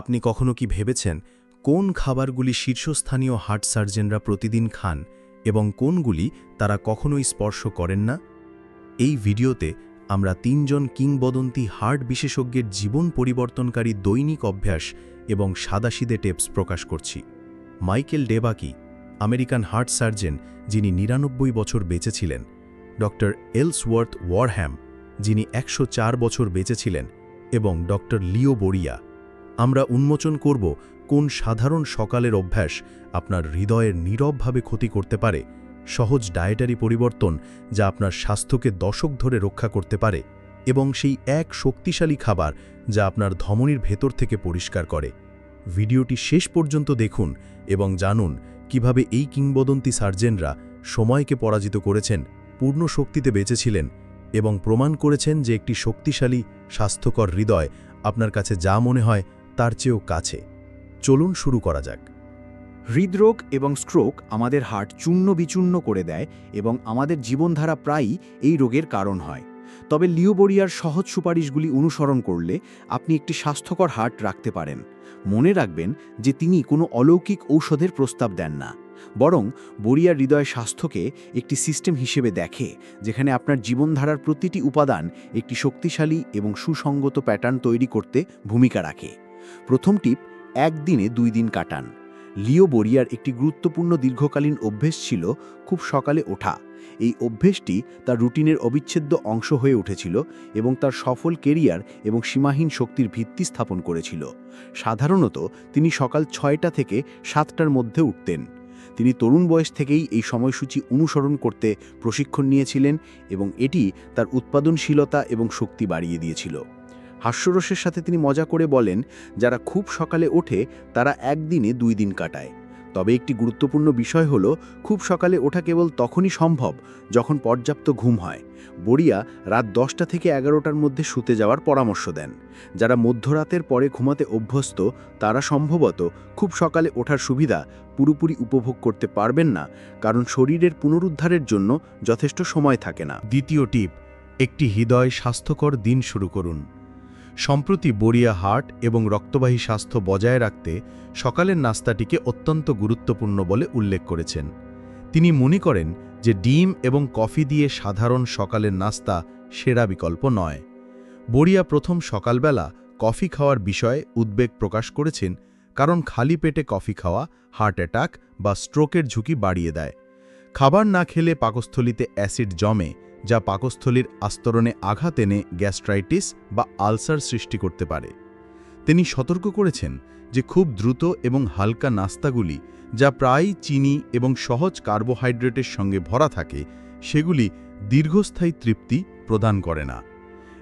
আপনি কখনো কি ভেবেছেন কোন খাবারগুলি শীর্ষস্থানীয় হার্ট সার্জেনরা প্রতিদিন খান এবং কোনগুলি তারা কখনোই স্পর্শ করেন না? এই ভিডিওতে আমরা তিনজন কিংবদন্তি হার্ট বিশেষজ্ঞের জীবন পরিবর্তনকারী দৈনিক অভ্যাস এবং সাদাসিদে টেপস প্রকাশ করছি। Michael DeBakey, American heart surgeon, যিনি নিরানব্বই বছর বেঁচেছিলেন। ডক্টর এলসওয়ার্থ ওয়ারহ্যাম, যিনি একশো চার বছর বেঁচেছিলেন এবং ডক্টর লিও বরিয়া আমরা উন্মোচন করব কোন সাধারণ সকালের অভ্যাস আপনার হৃদয়ের নীরবভাবে ক্ষতি করতে পারে, সহজ ডায়েটারি পরিবর্তন যা আপনার স্বাস্থ্যকে দশক ধরে রক্ষা করতে পারে এবং সেই এক শক্তিশালী খাবার যা আপনার ধমনির ভেতর থেকে পরিষ্কার করে। ভিডিওটি শেষ পর্যন্ত দেখুন এবং জানুন কীভাবে এই কিংবদন্তি সার্জেনরা সময়কে পরাজিত করেছেন, পূর্ণ শক্তিতে বেঁচেছিলেন এবং প্রমাণ করেছেন যে একটি শক্তিশালী, স্বাস্থ্যকর হৃদয় আপনার কাছে যা মনে হয় তার চেয়েও কাছে। চলুন শুরু করা যাক। হৃদরোগ এবং স্ট্রোক আমাদের হার্ট চূর্ণ বিচূর্ণ করে দেয় এবং আমাদের জীবনধারা প্রায়ই এই রোগের কারণ হয়। তবে লিওবোরিয়ার সহজ সুপারিশগুলি অনুসরণ করলে আপনি একটি স্বাস্থ্যকর হার্ট রাখতে পারেন। মনে রাখবেন যে তিনি কোনো অলৌকিক ঔষধের প্রস্তাব দেন না। বরং বরিয়ার হৃদয় স্বাস্থ্যকে একটি সিস্টেম হিসেবে দেখে, যেখানে আপনার জীবনধারার প্রতিটি উপাদান একটি শক্তিশালী এবং সুসঙ্গত প্যাটার্ন তৈরি করতে ভূমিকা রাখে। প্রথম টিপ, একদিনে দুই দিন কাটান। লিও বরিয়ার একটি গুরুত্বপূর্ণ দীর্ঘকালীন অভ্যেস ছিল খুব সকালে ওঠা। এই অভ্যেসটি তার রুটিনের অবিচ্ছেদ্য অংশ হয়ে উঠেছিল এবং তার সফল কেরিয়ার এবং সীমাহীন শক্তির ভিত্তি স্থাপন করেছিল। সাধারণত তিনি সকাল ছয়টা থেকে সাতটার মধ্যে উঠতেন। তিনি তরুণ বয়স থেকেই এই সময়সূচি অনুসরণ করতে প্রশিক্ষণ নিয়েছিলেন এবং এটি তার উৎপাদনশীলতা এবং শক্তি বাড়িয়ে দিয়েছিল। হাস্যরসের সাথে তিনি মজা করে বলেন, যারা খুব সকালে ওঠে, তারা একদিনে দুই দিন কাটায়। তবে একটি গুরুত্বপূর্ণ বিষয় হলো, খুব সকালে ওঠা কেবল তখনই সম্ভব যখন পর্যাপ্ত ঘুম হয়। বড়িয়া রাত দশটা থেকে এগারোটার মধ্যে শুতে যাওয়ার পরামর্শ দেন। যারা মধ্যরাতের পরে ঘুমাতে অভ্যস্ত, তারা সম্ভবত খুব সকালে ওঠার সুবিধা পুরোপুরি উপভোগ করতে পারবেন না, কারণ শরীরের পুনরুদ্ধারের জন্য যথেষ্ট সময় থাকে না। দ্বিতীয় টিপ, একটি হৃদয় স্বাস্থ্যকর দিন শুরু করুন। সম্প্রতি বরিয়া হার্ট এবং রক্তবাহী স্বাস্থ্য বজায় রাখতে সকালের নাস্তাটিকে অত্যন্ত গুরুত্বপূর্ণ বলে উল্লেখ করেছেন। তিনি মনে করেন যে ডিম এবং কফি দিয়ে সাধারণ সকালের নাস্তা সেরা বিকল্প নয়। বরিয়া প্রথম সকালবেলা কফি খাওয়ার বিষয়ে উদ্বেগ প্রকাশ করেছেন কারণ খালি পেটে কফি খাওয়া, হার্ট অ্যাটাক বা স্ট্রোকের ঝুঁকি বাড়িয়ে দেয়। খাবার না খেলে পাকস্থলিতে অ্যাসিড জমে যা পাকস্থলীর আস্তরণে আঘাত এনে গ্যাস্ট্রাইটিস বা আলসার সৃষ্টি করতে পারে। তিনি সতর্ক করেছেন যে খুব দ্রুত এবং হালকা নাস্তাগুলি, যা প্রায়ই চিনি এবং সহজ কার্বোহাইড্রেটের সঙ্গে ভরা থাকে, সেগুলি দীর্ঘস্থায়ী তৃপ্তি প্রদান করে না।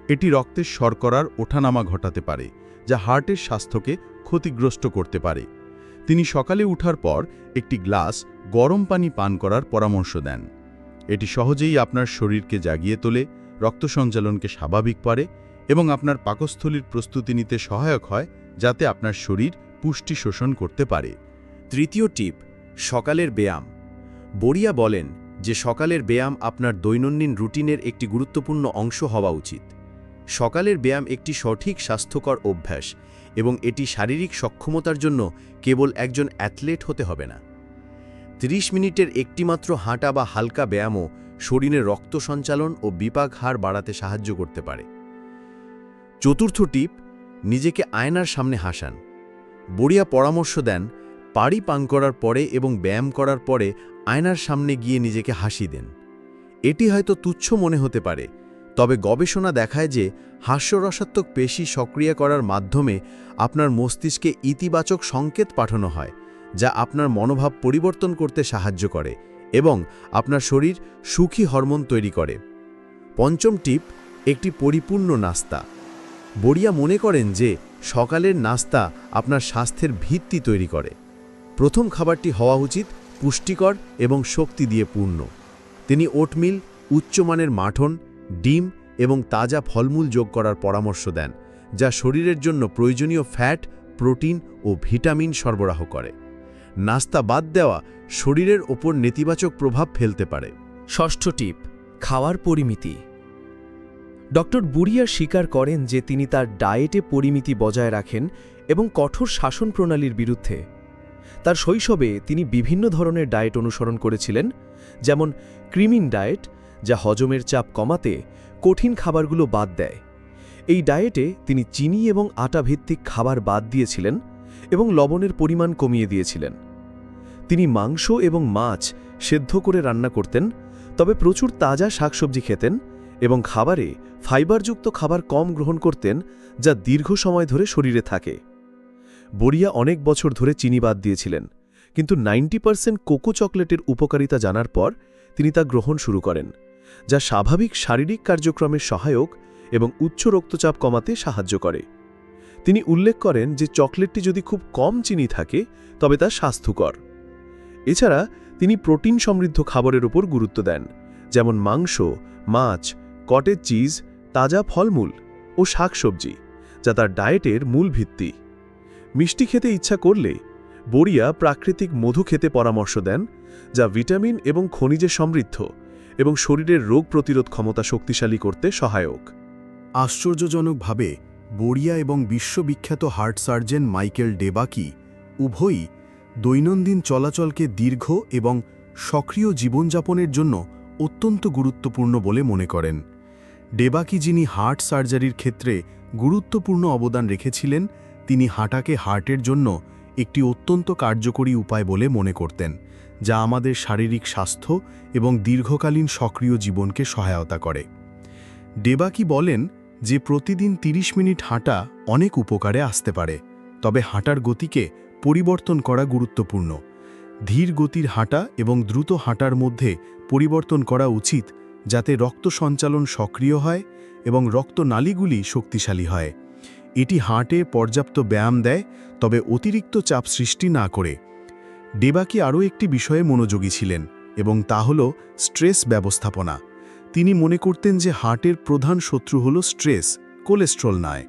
এটি রক্তের শর্করার ওঠানামা ঘটাতে পারে, যা হার্টের স্বাস্থ্যকে ক্ষতিগ্রস্ত করতে পারে। তিনি সকালে উঠার পর একটি গ্লাস গরম পানি পান করার পরামর্শ দেন। এটি সহজেই আপনার শরীরকে জাগিয়ে তোলে, রক্ত সঞ্চালনকে স্বাভাবিক করে এবং আপনার পাকস্থলীর প্রস্তুতি নিতে সহায়ক হয় যাতে আপনার শরীর পুষ্টি শোষণ করতে পারে। তৃতীয় টিপ, সকালের ব্যায়াম। বড়িয়া বলেন যে সকালের ব্যায়াম আপনার দৈনন্দিন রুটিনের একটি গুরুত্বপূর্ণ অংশ হওয়া উচিত। সকালের ব্যায়াম একটি সঠিক স্বাস্থ্যকর অভ্যাস এবং এটি শারীরিক সক্ষমতার জন্য কেবল একজন অ্যাথলেট হতে হবে না। 30 মিনিটের একটিমাত্র হাঁটা বা হালকা ব্যায়ামও শরীরের রক্ত সঞ্চালন ও বিপাক হার বাড়াতে সাহায্য করতে পারে। চতুর্থ টিপ, নিজেকে আয়নার সামনে হাসান। বড়িয়া পরামর্শ দেন, পাড়ি পান করার পরে এবং ব্যায়াম করার পরে আয়নার সামনে গিয়ে নিজেকে হাসি দেন। এটি হয়তো তুচ্ছ মনে হতে পারে, তবে গবেষণা দেখায় যে হাস্যরসাত্মক পেশি সক্রিয় করার মাধ্যমে আপনার মস্তিষ্কে ইতিবাচক সংকেত পাঠানো হয় যা আপনার মনোভাব পরিবর্তন করতে সাহায্য করে এবং আপনার শরীর সুখী হরমোন তৈরি করে। পঞ্চম টিপ, একটি পরিপূর্ণ নাস্তা। বড়িয়া মনে করেন যে সকালের নাস্তা আপনার স্বাস্থ্যের ভিত্তি তৈরি করে। প্রথম খাবারটি হওয়া উচিত পুষ্টিকর এবং শক্তি দিয়ে পূর্ণ। তিনি ওটমিল উচ্চমানের মাঠন, ডিম এবং তাজা ফলমূল যোগ করার পরামর্শ দেন, যা শরীরের জন্য প্রয়োজনীয় ফ্যাট, প্রোটিন ও ভিটামিন সরবরাহ করে। নাস্তা বাদ দেওয়া শরীরের ওপর নেতিবাচক প্রভাব ফেলতে পারে। ষষ্ঠ টিপ, খাওয়ার পরিমিতি। ডক্টর বুড়িয়া স্বীকার করেন যে তিনি তার ডায়েটে পরিমিতি বজায় রাখেন এবং কঠোর শাসন প্রণালীর বিরুদ্ধে। তার শৈশবে তিনি বিভিন্ন ধরনের ডায়েট অনুসরণ করেছিলেন, যেমন ক্রিমিন ডায়েট, যা হজমের চাপ কমাতে কঠিন খাবারগুলো বাদ দেয়। এই ডায়েটে তিনি চিনি এবং আটা ভিত্তিক খাবার বাদ দিয়েছিলেন এবং লবণের পরিমাণ কমিয়ে দিয়েছিলেন। তিনি মাংস এবং মাছ সেদ্ধ করে রান্না করতেন, তবে প্রচুর তাজা শাকসবজি খেতেন এবং খাবারে ফাইবারযুক্ত খাবার কম গ্রহণ করতেন যা দীর্ঘ সময় ধরে শরীরে থাকে। বড়িয়া অনেক বছর ধরে চিনি বাদ দিয়েছিলেন, কিন্তু নাইনটি পার্সেন্ট কোকো চকলেটের উপকারিতা জানার পর তিনি তা গ্রহণ শুরু করেন, যা স্বাভাবিক শারীরিক কার্যক্রমের সহায়ক এবং উচ্চ রক্তচাপ কমাতে সাহায্য করে। তিনি উল্লেখ করেন যে চকলেটটি যদি খুব কম চিনি থাকে, তবে তা স্বাস্থ্যকর। এছাড়া তিনি প্রোটিন সমৃদ্ধ খাবারের উপর গুরুত্ব দেন, যেমন মাংস, মাছ, কটেজ চিজ, তাজা ফলমূল ও শাকসবজি, যা তার ডায়েটের মূল ভিত্তি। মিষ্টি খেতে ইচ্ছা করলে বড়িয়া প্রাকৃতিক মধু খেতে পরামর্শ দেন, যা ভিটামিন এবং খনিজে সমৃদ্ধ এবং শরীরের রোগ প্রতিরোধ ক্ষমতা শক্তিশালী করতে সহায়ক। আশ্চর্যজনকভাবে বড়িয়া এবং বিশ্ববিখ্যাত হার্ট সার্জন মাইকেল ডেবাকি উভয়ই দৈনন্দিন চলাচলকে দীর্ঘ এবং সক্রিয় জীবনযাপনের জন্য অত্যন্ত গুরুত্বপূর্ণ বলে মনে করেন। ডেবাকি যিনি হার্ট সার্জারির ক্ষেত্রে গুরুত্বপূর্ণ অবদান রেখেছিলেন, তিনি হাঁটাকে হার্টের জন্য একটি অত্যন্ত কার্যকরী উপায় বলে মনে করতেন, যা আমাদের শারীরিক স্বাস্থ্য এবং দীর্ঘকালীন সক্রিয় জীবনকে সহায়তা করে। ডেবাকি বলেন যে প্রতিদিন ৩০ মিনিট হাঁটা অনেক উপকারে আসতে পারে, তবে হাঁটার গতিকে পরিবর্তন করা গুরুত্বপূর্ণ। ধীর গতির হাঁটা এবং দ্রুত হাঁটার মধ্যে পরিবর্তন করা উচিত, যাতে রক্ত সঞ্চালন সক্রিয় হয় এবং রক্তনালীগুলি শক্তিশালী হয়। এটি হাঁটে পর্যাপ্ত ব্যায়াম দেয়, তবে অতিরিক্ত চাপ সৃষ্টি না করে। ডেবাকি আরও একটি বিষয়ে মনোযোগী ছিলেন, এবং তা হল স্ট্রেস ব্যবস্থাপনা। তিনি মনে করতেন যে হার্টের প্রধান শত্রু হল স্ট্রেস, কোলেস্ট্রল নয়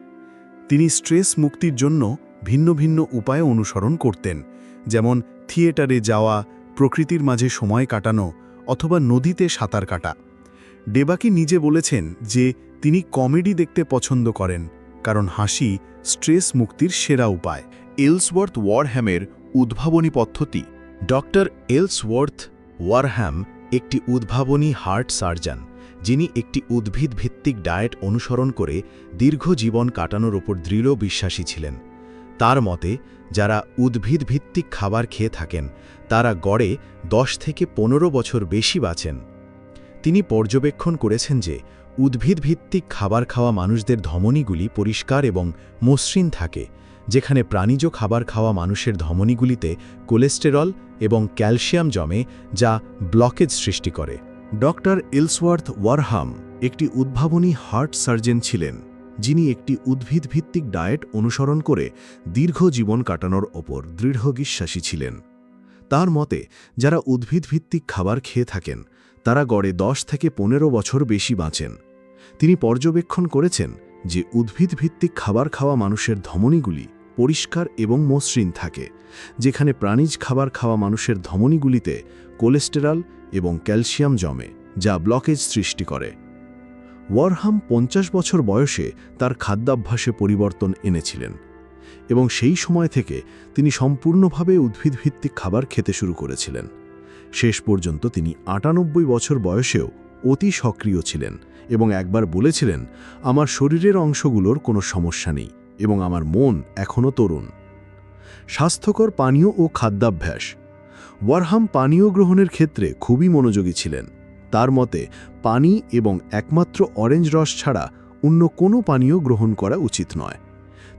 তিনি স্ট্রেস মুক্তির জন্য ভিন্ন ভিন্ন উপায় অনুসরণ করতেন, যেমন থিয়েটারে যাওয়া, প্রকৃতির মাঝে সময় কাটানো অথবা নদীতে সাঁতার কাটা। ডেবাকি নিজে বলেছেন যে তিনি কমেডি দেখতে পছন্দ করেন, কারণ হাসি স্ট্রেস মুক্তির সেরা উপায়। এলসওয়ার্থ ওয়ারহ্যামের উদ্ভাবনী পদ্ধতি, ডক্টর এলসওয়ার্থ ওয়ারহ্যাম একটি উদ্ভাবনী হার্ট সার্জন। যিনি একটি উদ্ভিদ ভিত্তিক ডায়েট অনুসরণ করে দীর্ঘ জীবন কাটানোর ওপর দৃঢ় বিশ্বাসী ছিলেন। তার মতে, যারা উদ্ভিদ ভিত্তিক খাবার খেয়ে থাকেন, তারা গড়ে দশ থেকে পনেরো বছর বেশি বাঁচেন। তিনি পর্যবেক্ষণ করেছেন যে, উদ্ভিদভিত্তিক খাবার খাওয়া মানুষদের ধমনীগুলি পরিষ্কার এবং মসৃণ থাকে, যেখানে প্রাণীজ খাবার খাওয়া মানুষের ধমনীগুলিতে কোলেস্টেরল এবং ক্যালসিয়াম জমে, যা ব্লকেজ সৃষ্টি করে। ডক্টর এলসওয়ার্থ ওয়ারহাম একটি উদ্ভাবনী হার্ট সার্জন ছিলেন, যিনি একটি উদ্ভিদভিত্তিক ডায়েট অনুসরণ করে দীর্ঘ জীবন কাটানোর ওপর দৃঢ় বিশ্বাসী ছিলেন। তার মতে, যারা উদ্ভিদভিত্তিক খাবার খেয়ে থাকেন, তারা গড়ে দশ থেকে পনেরো বছর বেশি বাঁচেন। তিনি পর্যবেক্ষণ করেছেন যে উদ্ভিদভিত্তিক খাবার খাওয়া মানুষের ধমনীগুলি পরিষ্কার এবং মসৃণ থাকে, যেখানে প্রাণীজ খাবার খাওয়া মানুষের ধমনীগুলিতে কোলেস্টেরল এবং ক্যালসিয়াম জমে, যা ব্লকেজ সৃষ্টি করে। ওয়ারহাম পঞ্চাশ বছর বয়সে তার খাদ্যাভ্যাসে পরিবর্তন এনেছিলেন এবং সেই সময় থেকে তিনি সম্পূর্ণভাবে উদ্ভিদভিত্তিক খাবার খেতে শুরু করেছিলেন। শেষ পর্যন্ত তিনি আটানব্বই বছর বয়সেও অতি সক্রিয় ছিলেন এবং একবার বলেছিলেন, আমার শরীরের অংশগুলোর কোনো সমস্যা নেই। এবং আমার মন এখনও তরুণ। স্বাস্থ্যকর পানীয় ও খাদ্যাভ্যাস। ওয়ারহাম পানীয় গ্রহণের ক্ষেত্রে খুবই মনোযোগী ছিলেন। তার মতে, পানি এবং একমাত্র অরেঞ্জ রস ছাড়া অন্য কোনো পানীয় গ্রহণ করা উচিত নয়।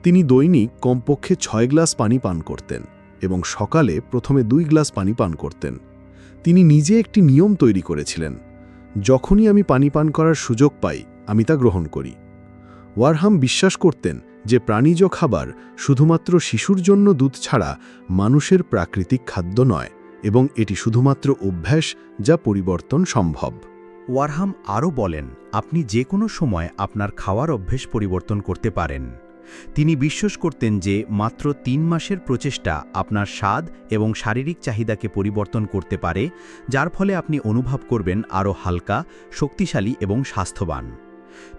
তিনি দৈনিক কমপক্ষে ছয় গ্লাস পানি পান করতেন এবং সকালে প্রথমে দুই গ্লাস পানি পান করতেন। তিনি নিজে একটি নিয়ম তৈরি করেছিলেন, যখনই আমি পানি পান করার সুযোগ পাই, আমি তা গ্রহণ করি। ওয়ারহাম বিশ্বাস করতেন যে প্রাণীজ খাবার শুধুমাত্র শিশুর জন্য দুধ ছাড়া মানুষের প্রাকৃতিক খাদ্য নয় এবং এটি শুধুমাত্র অভ্যাস যা পরিবর্তন সম্ভব। ওয়ারহাম আরও বলেন, আপনি যে কোনো সময় আপনার খাওয়ার অভ্যেস পরিবর্তন করতে পারেন। তিনি বিশ্বাস করতেন যে মাত্র তিন মাসের প্রচেষ্টা আপনার স্বাদ এবং শারীরিক চাহিদাকে পরিবর্তন করতে পারে, যার ফলে আপনি অনুভব করবেন আরও হালকা, শক্তিশালী এবং স্বাস্থ্যবান।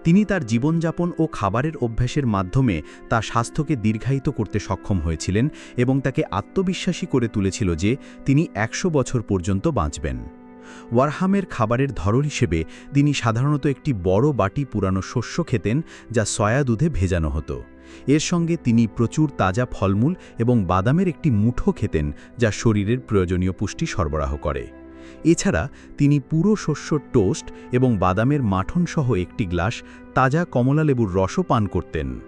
তিনি তার জীবনযাপন ও খাবারের অভ্যাসের মাধ্যমে তার স্বাস্থ্যকে দীর্ঘায়িত করতে সক্ষম হয়েছিলেন এবং তাকে আত্মবিশ্বাসী করে তুলেছিল যে তিনি একশো বছর পর্যন্ত বাঁচবেন। ওয়ারহামের খাবারের ধরন হিসেবে তিনি সাধারণত একটি বড় বাটি পুরানো শস্য খেতেন যা সয়া দুধে ভেজানো হতো। এর সঙ্গে তিনি প্রচুর তাজা ফলমূল এবং বাদামের একটি মুঠো খেতেন যা শরীরের প্রয়োজনীয় পুষ্টি সরবরাহ করে। এছাড়া তিনি পুরো শস্যর টোস্ট এবং বাদামের মাঠনসহ একটি গ্লাস তাজা কমলালেবুর রসও পান করতেন।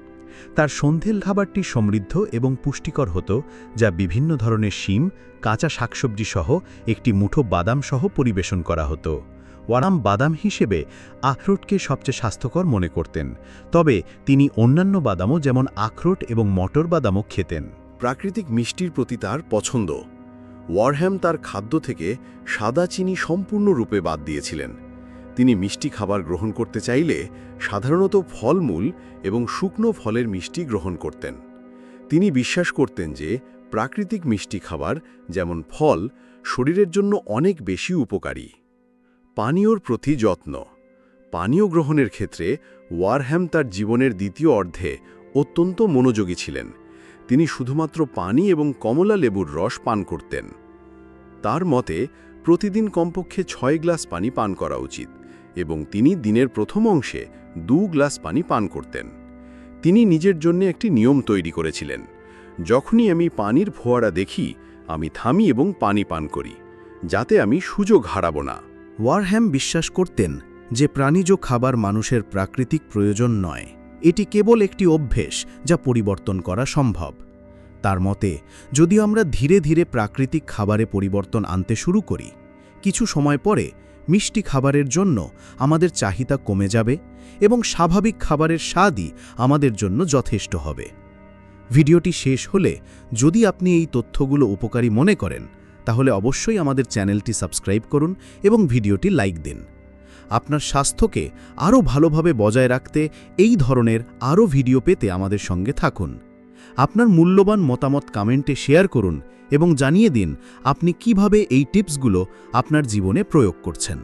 তার সন্ধেল খাবারটি সমৃদ্ধ এবং পুষ্টিকর হতো, যা বিভিন্ন ধরনের শিম, কাঁচা শাকসবজি সহ একটি মুঠো বাদাম সহ পরিবেশন করা হতো। ওয়ারাম বাদাম হিসেবে আখরোটকে সবচেয়ে স্বাস্থ্যকর মনে করতেন, তবে তিনি অন্যান্য বাদামও যেমন আখরোট এবং মটর বাদামও খেতেন। প্রাকৃতিক মিষ্টির প্রতি তার পছন্দ। ওয়ারহ্যাম তার খাদ্য থেকে সাদা চিনি সম্পূর্ণরূপে বাদ দিয়েছিলেন। তিনি মিষ্টি খাবার গ্রহণ করতে চাইলে সাধারণত ফলমূল এবং শুকনো ফলের মিষ্টি গ্রহণ করতেন। তিনি বিশ্বাস করতেন যে প্রাকৃতিক মিষ্টি খাবার, যেমন ফল, শরীরের জন্য অনেক বেশি উপকারী। পানীয়র প্রতি যত্ন। পানীয় গ্রহণের ক্ষেত্রে ওয়ারহ্যাম তার জীবনের দ্বিতীয় অর্ধে অত্যন্ত মনোযোগী ছিলেন। তিনি শুধুমাত্র পানি এবং কমলা লেবুর রস পান করতেন। তার মতে, প্রতিদিন কমপক্ষে ছয় গ্লাস পানি পান করা উচিত এবং তিনি দিনের প্রথম অংশে দু গ্লাস পানি পান করতেন। তিনি নিজের জন্য একটি নিয়ম তৈরি করেছিলেন, যখনই আমি পানির ফোয়ারা দেখি, আমি থামি এবং পানি পান করি, যাতে আমি সুযোগ হারাব না। ওয়ারহ্যাম বিশ্বাস করতেন যে প্রাণীজ খাবার মানুষের প্রাকৃতিক প্রয়োজন নয়। এটি কেবল একটি অভ্যেস যা পরিবর্তন করা সম্ভব। তার মতে, যদি আমরা ধীরে ধীরে প্রাকৃতিক খাবারে পরিবর্তন আনতে শুরু করি, কিছু সময় পরে মিষ্টি খাবারের জন্য আমাদের চাহিদা কমে যাবে এবং স্বাভাবিক খাবারের স্বাদই আমাদের জন্য যথেষ্ট হবে। ভিডিওটি শেষ হলে যদি আপনি এই তথ্যগুলো উপকারী মনে করেন, তাহলে অবশ্যই আমাদের চ্যানেলটি সাবস্ক্রাইব করুন এবং ভিডিওটি লাইক দিন। আপনার স্বাস্থ্যকে আরও ভালোভাবে বজায় রাখতে এই ধরনের আরও ভিডিও পেতে আমাদের সঙ্গে থাকুন। আপনার মূল্যবান মতামত কমেন্টে শেয়ার করুন এবং জানিয়ে দিন আপনি কীভাবে এই টিপসগুলো আপনার জীবনে প্রয়োগ করছেন।